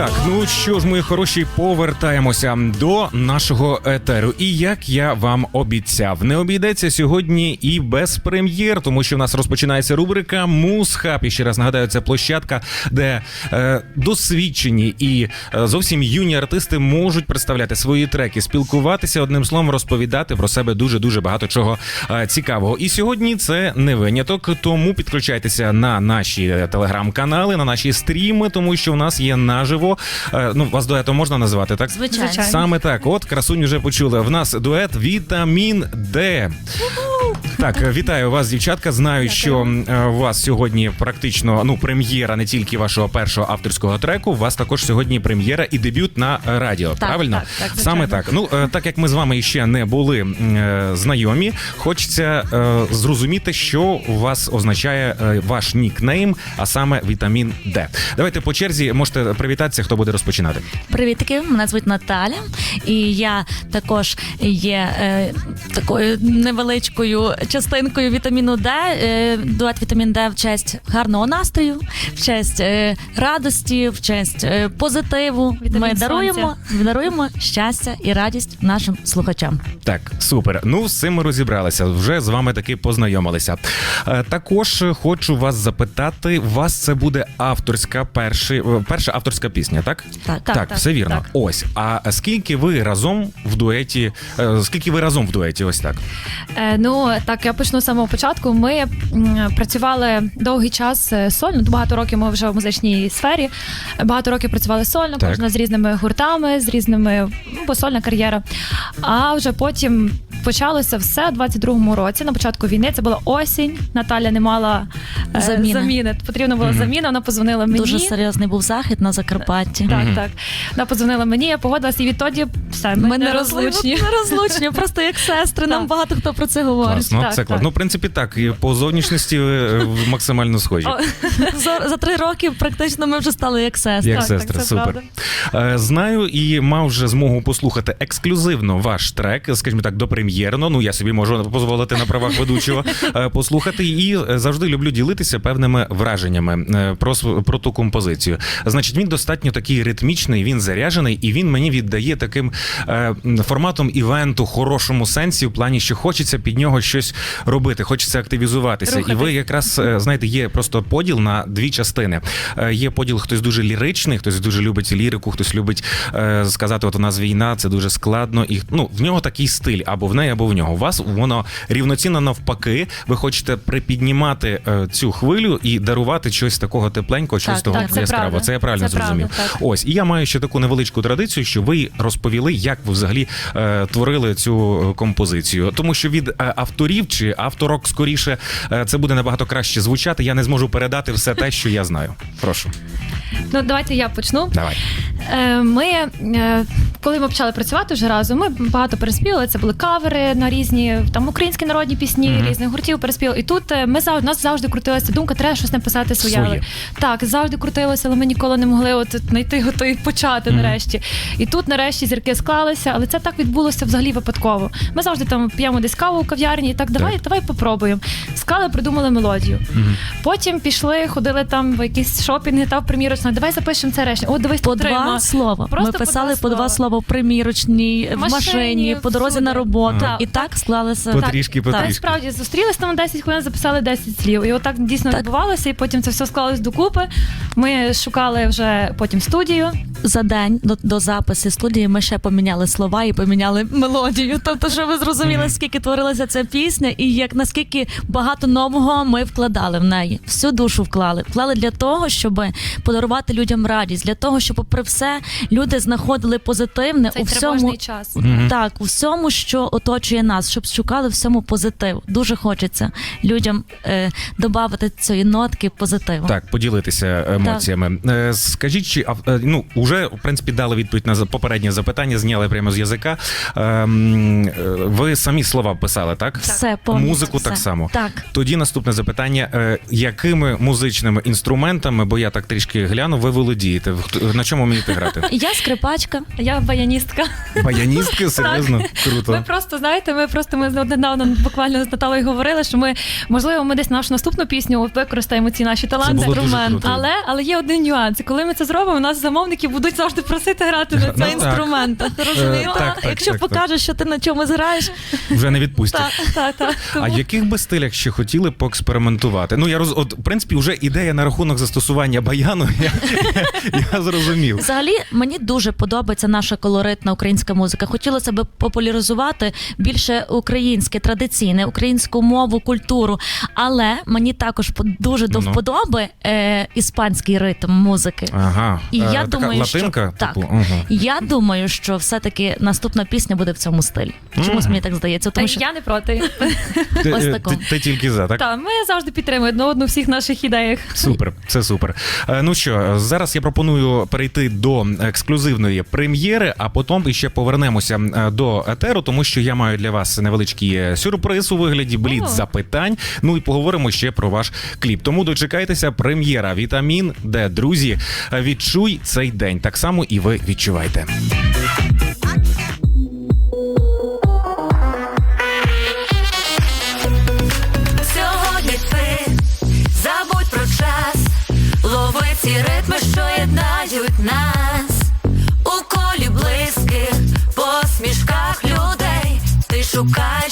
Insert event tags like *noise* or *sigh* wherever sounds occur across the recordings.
Так, ну що ж, мої хороші, повертаємося до нашого етеру. І як я вам обіцяв, не обійдеться сьогодні і без прем'єр, тому що в нас розпочинається рубрика Мусхаб. І ще раз нагадаю, це площадка, де е, досвідчені і е, зовсім юні артисти можуть представляти свої треки, спілкуватися одним словом, розповідати про себе дуже дуже багато чого е, цікавого. І сьогодні це не виняток, тому підключайтеся на наші е, телеграм-канали, на наші стріми, тому що у нас є наживо. Е, ну, вас дуетом можна назвати, так? Звичайно. Звичайно. Саме так, от красунь вже почули. В нас дует Вітамін Д. Так, е, вітаю вас, дівчатка. Знаю, що е, у вас сьогодні практично ну прем'єра не тільки вашого першого авторського треку. У вас також сьогодні прем'єра і дебют на радіо. правильно? так, так, звичайно. Саме так. Ну е, так як ми з вами ще не були е, знайомі, хочеться е, зрозуміти, що у вас означає е, ваш нікнейм, а саме вітамін Д. Давайте по черзі можете привітатися, хто буде розпочинати. Привітки, мене звуть Наталя, і я також є е, такою невеличкою частинкою вітаміну Д. Е, дует вітамін Д в честь гарного настрою, в честь е, радості, в честь е, позитиву. Вітамін Ми даруємо, даруємо щастя і радість нашим слухачам. Так, супер. Ну, з цим ми розібралися. Вже з вами таки познайомилися. Також хочу вас запитати. У вас це буде авторська перший, е, перша авторська пісня, так? Так. так, Так, все вірно. так. Ось. А скільки ви разом в дуеті? Скільки ви разом в дуеті? Ось так. Е, ну так, я почну з самого початку. Ми працювали довгий час е, сольно. Багато років ми вже в музичній сфері. Багато років працювали сольно, Так. кожна з різними гуртами, з різними ну, бо сольна кар'єра. А вже потім почалося все у 22-му році. На початку війни це була осінь. Наталя не мала е, Заміни. заміни. Потрібна була заміна. Вона позвонила мені. Дуже серйозний був захід на Закарпатті. Так, так. Вона позвонила мені, я погодилася, і відтоді все, ми, Ми не розлучні. Не розлучні, просто як сестри. Нам Так. багато хто про це говорить. Класно, так, це так. Ну, в принципі, так. І по зовнішності ви е, максимально схожі. О, *laughs* За, за три роки практично ми вже стали як сестри. Як так, сестри, це супер. Е, Знаю і мав вже змогу послухати ексклюзивно ваш трек, скажімо так, допрем'єрно. Ну я собі можу дозволити на правах ведучого *laughs* е, послухати. І е, завжди люблю ділитися певними враженнями е, про про ту композицію. Значить, він достатньо такий ритмічний, він заряджений, і він мені віддає таким форматом івенту, хорошому сенсі, в плані, що хочеться під нього щось робити, хочеться активізуватися. І ви якраз знаєте, є просто поділ на дві частини. Є поділ, хтось дуже ліричний, хтось дуже любить лірику, хтось любить сказати, от у нас війна, це дуже складно. І ну в нього такий стиль, або в неї, або в нього. У вас воно рівноцінно навпаки. Ви хочете припіднімати е, цю хвилю і дарувати щось такого тепленького, щось Так, того так, це яскравого. правда. Це я правильно Це зрозумів. правда, так. Ось, і я маю ще таку невеличку традицію, що ви розповіли, як ви взагалі е, творили цю е, композицію. Тому що від е, авторів чи авторок скоріше е, це буде набагато краще звучати. Я не зможу передати все те, що я знаю. Прошу, Ну, давайте я почну. давай. Е, Ми, е, коли ми почали працювати вже разом, ми багато переспівали. Це були кавери на різні там українські народні пісні, Мгм. різних гуртів переспівали. І тут е, ми завжди нас завжди крутилася думка, треба щось написати своє. Своє. Так, завжди крутилося, але ми ніколи не могли от знайти готові почати Мгм. нарешті. І тут нарешті зірки склалися, але це так відбулося взагалі випадково. Ми завжди там п'ємо десь каву у кав'ярні, і так давай, Так. давай попробуємо. Склали, придумали мелодію. Мгм. Потім пішли, ходили там в якісь шопінги та в примірочна. Давай запишемо це речення. О, дивись, По два слова. Просто Ми писали по два слова. в примірочній, в машині, машині, по дорозі всюди. на роботу. Ага. І так склалося. Потрішки, Так. Потрішки. справді зустрілись там на 10 хвилин, записали 10 слів. І отак дійсно Так. відбувалося, і потім це все склалось докупи. Ми шукали вже потім студію. За день до, до запису студії ми ще поміняли слова і поміняли мелодію. Тобто, що ви зрозуміли, скільки творилася ця пісня, і як наскільки багато нового ми вкладали в неї, всю душу вклали. Вклали для того, щоб подарувати людям радість, для того, щоб, попри все, люди знаходили позитивне Цей у всьому. час. Так, у всьому, що оточує нас, щоб шукали всьому позитив. Дуже хочеться людям е, додати цієї нотки позитиву. Так, поділитися емоціями. Е, Скажіть, чи ав- е, ну вже в принципі дали відповідь на за- попереднє запитання, зняли прямо з язика. Ем, е, Ви самі слова писали, так? Все повністю Музику все. так само. Так. Тоді наступне запитання: Е, якими музичними інструментами, бо я так трішки гляну, ви володієте? На чому вмієте грати? *laughs* Я скрипачка. Я баяністка. Баяністки? Серйозно? Ми Круто. просто знаєте, ми просто ми недавно буквально з Наталою говорили, що ми можливо ми десь нашу наступну пісню використаємо ці наші таланти. інструмент. Але але є один нюанс. Коли ми це зробимо, у нас замовників буде будуть завжди просити грати на Ну, цей інструмент. Е, так, так, якщо так, так. покажеш, що ти на чомусь граєш, Вже не відпустять. Так, так, так. А яких би стилях ще хотіли поекспериментувати? Ну я роз... от, в принципі, вже ідея на рахунок застосування баяну. Я, *laughs* я, я зрозумів. Взагалі, мені дуже подобається наша колоритна українська музика. Хотілося б популяризувати більше українське, традиційне, українську мову, культуру. Але мені також дуже до Ну. вподоби е, іспанський ритм музики. Ага. І Е, я така думаю, латинка, що типу, так. ага. Я думаю, що все-таки наступна пісня буде в цьому стилі. Чомусь Мгм. мені так здається, тому що я не проти. *laughs* Ти, Ось е, такому. ти, ти тільки за, так? Так, ми завжди підтримуємо одну одну всіх наших ідеях. Супер, це супер. Е, Ну що, зараз я пропоную перейти до ексклюзивної прем'єри, а потім іще повернемося е, до етеру, тому що я маю для вас невеличкий е, сюрприз у вигляді бліц О. запитань. Ну і поговоримо ще про ваш кліп. Тому дочекайтеся прем'єра Вітамін, де друзі, е, відчуй цей день. Так само і ви відчувайте. Шукаєш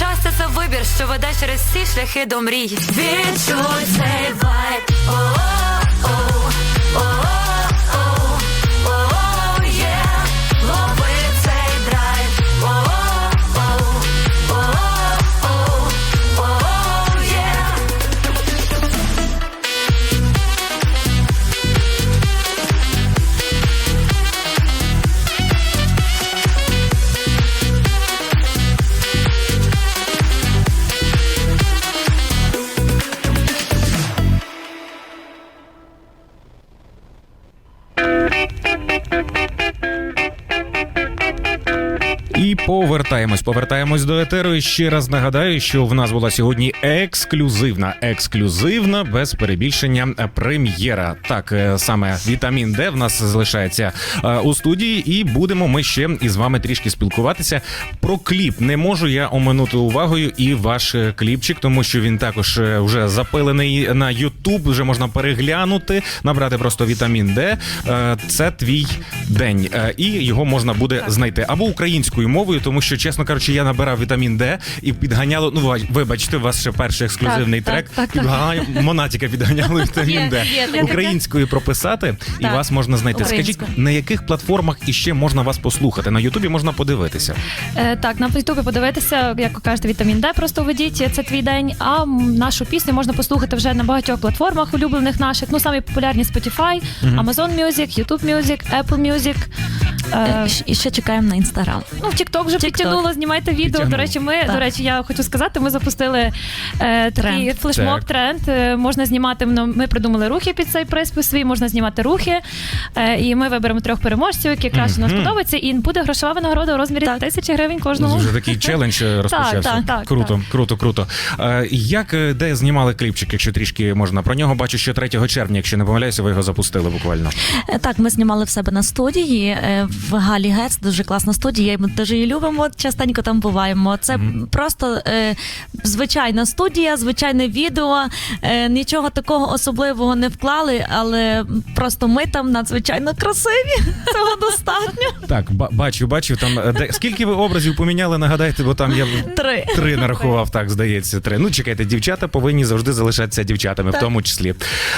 Щастя це вибір, що веде через всі шляхи до мрій. Відчуй цей вайб. О-о-о, о-о-о, повертаємось, повертаємось до етеру. І ще раз нагадаю, що в нас була сьогодні ексклюзивна, ексклюзивна, без перебільшення прем'єра. Так, е, саме вітамін Д в нас залишається е, у студії, і будемо ми ще із вами трішки спілкуватися. Про кліп не можу я оминути увагою і ваш е, кліпчик, тому що він також вже запилений на Ютуб. Вже можна переглянути, набрати просто вітамін Д. Це твій день, і його можна буде знайти або українською мовою, тому що, чесно кажучи, я набирав вітамін Д і підганяло. Ну вибачте, у вас ще перший ексклюзивний Так, трек. так, так, так. Монатіка підганяло вітамін Є, Д є таке. українською прописати, і Так. вас можна знайти. Скажіть, Українською. на яких платформах іще можна вас послухати? На Ютубі можна подивитися. Е, так, на Ютубі подивитися, як ви кажете, вітамін Д просто введіть, це твій день. А м, нашу пісню можна послухати вже на багатьох платформах улюблених наших. Ну, самі популярні Spotify, Amazon Music, YouTube Music, Apple Music. Е, І ще чекаємо на інстаграм. Ну, в TikTok вже TikTok. підтягнуло, знімайте відео. Підтягнуло. До речі, ми Так. до речі, я хочу сказати, ми запустили е, такий флешмоб тренд. Е, можна знімати. ну, Ми придумали рухи під цей приспів свій, можна знімати рухи. Е, і ми виберемо трьох переможців, які краще нам Мгм. сподобаються. І буде грошова винагорода у розмірі Так. тисячі гривень кожному. Вже такий челендж *laughs* розпочався. так, так, круто, так. круто, круто. Е, Як е, де знімали кліпчик, якщо трішки можна про нього? Бачу, що 3 червня, якщо не помиляюся, ви його запустили буквально. Е, Так, ми знімали в себе на студії е, в Галі Гец, дуже класна студія. Ми дуже її любимо. Частенько там буваємо. Це просто е, звичайна студія, звичайне відео. Е, нічого такого особливого не вклали, але просто ми там надзвичайно красиві. *laughs* Цього достатньо. Так, ба- бачу, бачу. Там е, де скільки ви образів поміняли? Нагадайте, бо там я Три. три нарахував. Так здається, три. Ну чекайте, дівчата повинні завжди залишатися дівчатами, в тому числі.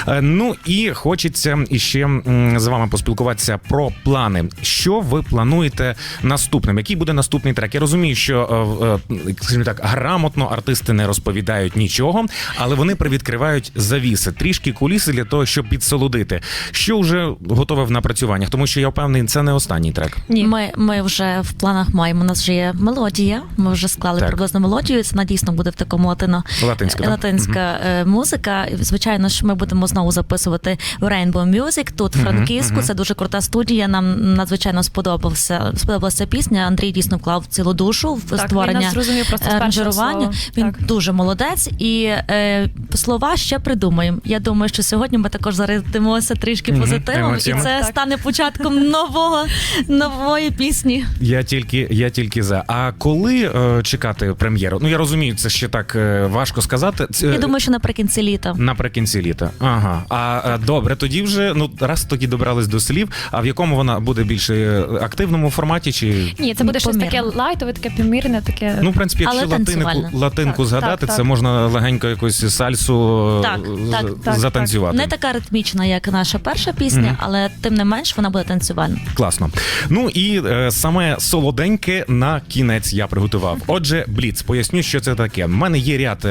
Е, Ну і хочеться іще м, з вами поспілкуватися про плани. Що ви плануєте наступним? Який буде наступний трек? Я розумію, що е, е, скажімо так, грамотно артисти не розповідають нічого, але вони привідкривають завіси, трішки куліси для того, щоб підсолодити. Що вже готове в напрацюваннях, тому що я впевнений, це не останній трек. Ні. Ми, ми вже в планах маємо. У нас вже є мелодія. Ми вже склали Так. приблизно мелодію. Це дійсно буде в такому латино Латинська, латинська е, музика. Звичайно ж, ми будемо знову записувати в Rainbow Music тут в Франківську. Це дуже крута студія. Нам надзвичайно сподобався сподобалася пісня. Андрій дійсно вклав цілу душу в Так, створення зрозумів просто аранжування. Він Так. дуже молодець, і е, слова ще придумаємо. Я думаю, що сьогодні ми також зарядимося трішки позитивом, і це Так. стане початком нового нової пісні. Я тільки, я тільки за. А коли е, чекати прем'єру? Ну я розумію, це ще так е, важко сказати. Це, Я думаю, що наприкінці літа. Наприкінці літа. Ага. А е, добре, тоді вже ну раз тоді добрались до слів. А в якому вона буде більше активному форматі? Чи Ні, це буде щось таке Помірно. лайтове, таке помірне, таке. ну, в принципі, якщо Але латинику, латинку Так, згадати, так, це можна легенько якусь сальсу е, Так, з- так, так, затанцювати. Не така ритмічна, як наша перша пісня, Мгм. але тим не менш вона буде танцювальна. Класно. Ну і е, саме солоденьке на кінець я приготував. Отже, Бліц, поясню, що це таке. У мене є ряд е,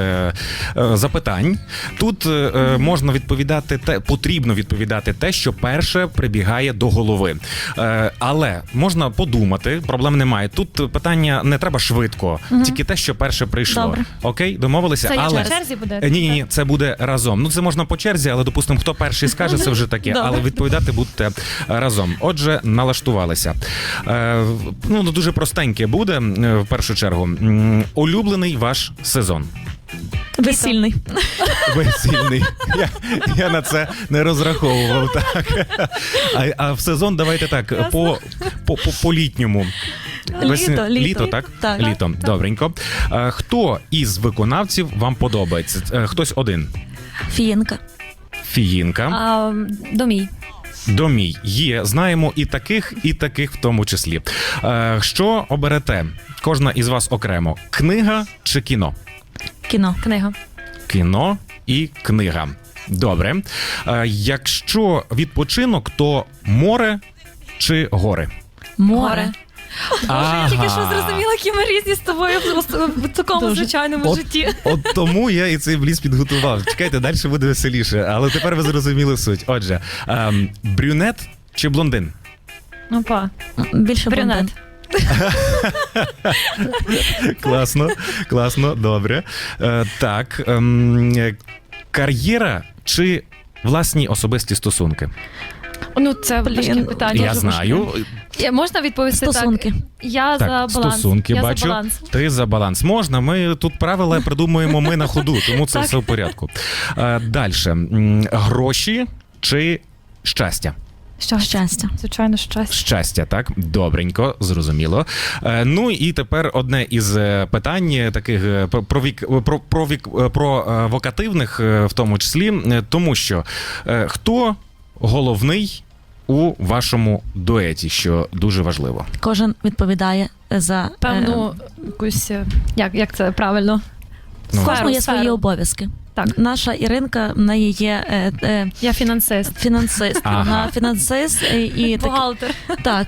е, запитань. Тут е, е, можна відповідати те, потрібно відповідати те, що перше прибігає до голови. Е, але можна подумати, проблем немає. Тут питання не треба швидко, тільки те, що перше прийшло. Добре. Окей, домовилися. Це але черзі буде? Ні, ні, ні, це буде разом. Ну це можна по черзі, але допустимо, хто перший скаже, це вже таке. Добре. Але відповідати будете разом. Отже, налаштувалися. Е, ну дуже простеньке буде е, в першу чергу. М, Улюблений ваш сезон. Весільний. Весільний. Я, я на це не розраховував. Так. А, а в сезон давайте так, по, по, по, по літньому. Літо, літо. літо, так? Так. Літо, добренько. Хто із виконавців вам подобається? Е, Хтось один. Фієнка. Фіїнка. А, домій. Домій є. Знаємо і таких, і таких в тому числі. Е, що оберете? Кожна із вас окремо: книга чи кіно? Кіно. Книга. Кіно і книга. Добре. Е, якщо відпочинок, то море чи гори? Море. Ага. Тільки що зрозуміла, які ми різні з тобою в- в такому Дуже. звичайному От, житті. от тому я і цей бліз підготував. Чекайте, далі буде веселіше, але тепер ви зрозуміли суть. Отже, ем, брюнет чи блондин? Опа. Більше Брюнет. блондин. *laughs* Класно, класно, добре. Е, так, ем, е, кар'єра чи власні особисті стосунки? Ну, це Блін, важке питання. Я дуже знаю. Я- Можна відповісти Стосунки. так? Я Так, за баланс. стосунки я бачу. за баланс. Ти за баланс. Можна. Ми тут правила придумуємо ми на ходу, тому це Так. все в порядку. Е, далі. Гроші чи щастя? Щастя. Щастя. Звичайно, щастя. Щастя, так добренько, зрозуміло. Е, ну і тепер одне із е, питань е, таких е, про про вік про, про вік е, провокативних, в тому числі, тому що е, хто головний у вашому дуеті, що дуже важливо. Кожен відповідає за е, Певну якусь. е, Як, як це правильно? Ну. в кожного є сферу. свої обов'язки. Так. Наша Іринка в неї є е, е, Я фінансист. фінансист. Ага. Вона фінансист і, *laughs* і так, Бухгалтер. так.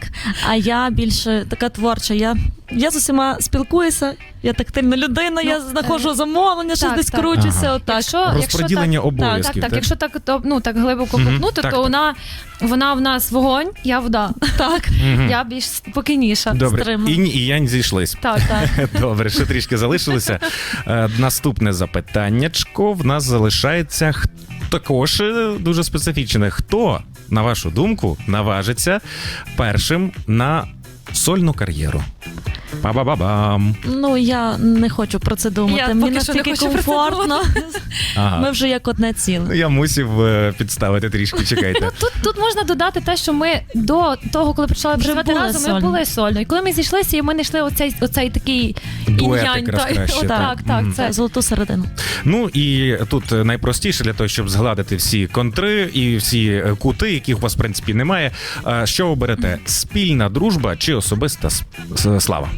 А я більше така творча. Я, я з усіма спілкуюся, я тактильна людина, я знаходжу замовлення, щось десь кручуся. Ага. Отак. Якщо, якщо так, обов'язків, Так, так, так? якщо так, то, ну, так глибоко Мгм. копнути, Так, то так. вона, вона в нас вогонь, я вода. *laughs* Так. Мгм. Я більш спокійніша. Добре, стримано. інь і янь зійшлись. Так, так. *laughs* Добре, ще трішки залишилося. Е, Наступне запитаннячко в нас залишається також е, дуже специфічне. Хто, на вашу думку, наважиться першим на сольну кар'єру? Па-ба-ба-бам. Ну я не хочу про це думати. Я Мені поки що не настільки хочу про це комфортно. *laughs* Ага. Ми вже як одне Ну, ціле. Я мусив е, підставити трішки, чекайте. Тут, тут можна додати те, що ми до того, коли почали Вже проживати були разом, ми сольно. були сольно. І коли ми зійшлися, і ми знайшли оцей, оцей такий Дуетик інь-янь, розкраще, так, *laughs* так. так, так, Мгм. це Золоту середину. Ну і тут найпростіше для того, щоб згладити всі контри і всі е, кути, яких у вас в принципі немає. Е, Що ви берете? Спільна дружба чи особиста слава?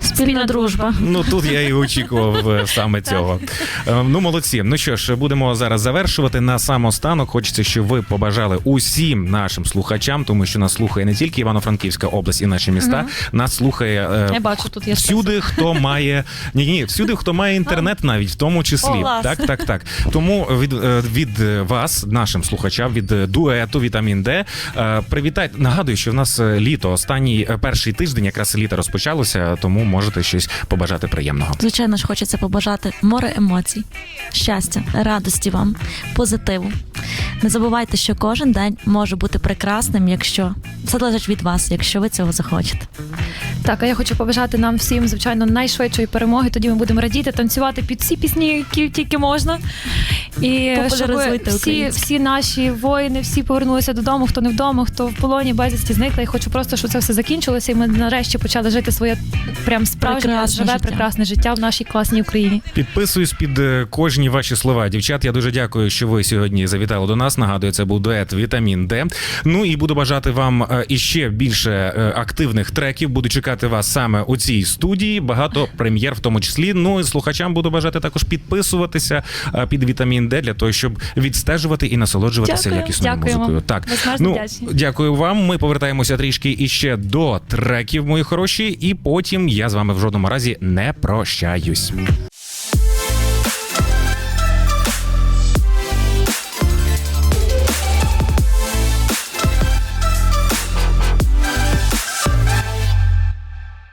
Спільна дружба. Ну тут я і очікував е, саме цього. Е, Ну молодці. Ну що ж, будемо зараз завершувати. На сам останок хочеться, щоб ви побажали усім нашим слухачам, тому що нас слухає не тільки Івано-Франківська область і наші міста. Нас слухає е, Я бачу, тут є всюди, хто має ні, ні, всюди, хто має інтернет, навіть в тому числі. О, так, так, так. Тому від, е, від вас, нашим слухачам, від дуету Вітамін Д, привітайте. Нагадую, що в нас літо, останній е, перший тиждень, якраз літа розпочалося, тому можете щось побажати приємного. Звичайно ж, хочеться побажати море емоцій, щастя, радості вам, позитиву. Не забувайте, що кожен день може бути прекрасним, якщо це залежить від вас, якщо ви цього захочете. Так, а я хочу побажати нам всім, звичайно, найшвидшої перемоги. Тоді ми будемо радіти, танцювати під всі пісні, які тільки можна. І щоб всі, всі наші воїни, всі повернулися додому, хто не вдома, хто в полоні, безвісті зникли. Я хочу просто, щоб це все закінчилося, і ми нарешті почали жити своє прям справжнє Прекрасне живе, життя. прекрасне життя в нашій класній Україні. Підписуюсь під е, кожні ваші слова. Дівчат, я дуже дякую, що ви сьогодні завітали до нас. Нагадую, це був дует Вітамін Д. Ну і буду бажати вам е, іще більше е, активних треків. Буду чекати вас саме у цій студії. Багато прем'єр, в тому числі. Ну і слухачам буду бажати також підписуватися е, під Вітамін Д для того, щоб відстежувати і насолоджуватися Дякую. якісною Дякуємо. музикою. Так, ну вдячні. дякую вам. Ми повертаємося трішки іще до треків, мої хороші, і потім я з вами в жодному разі не прощаюсь.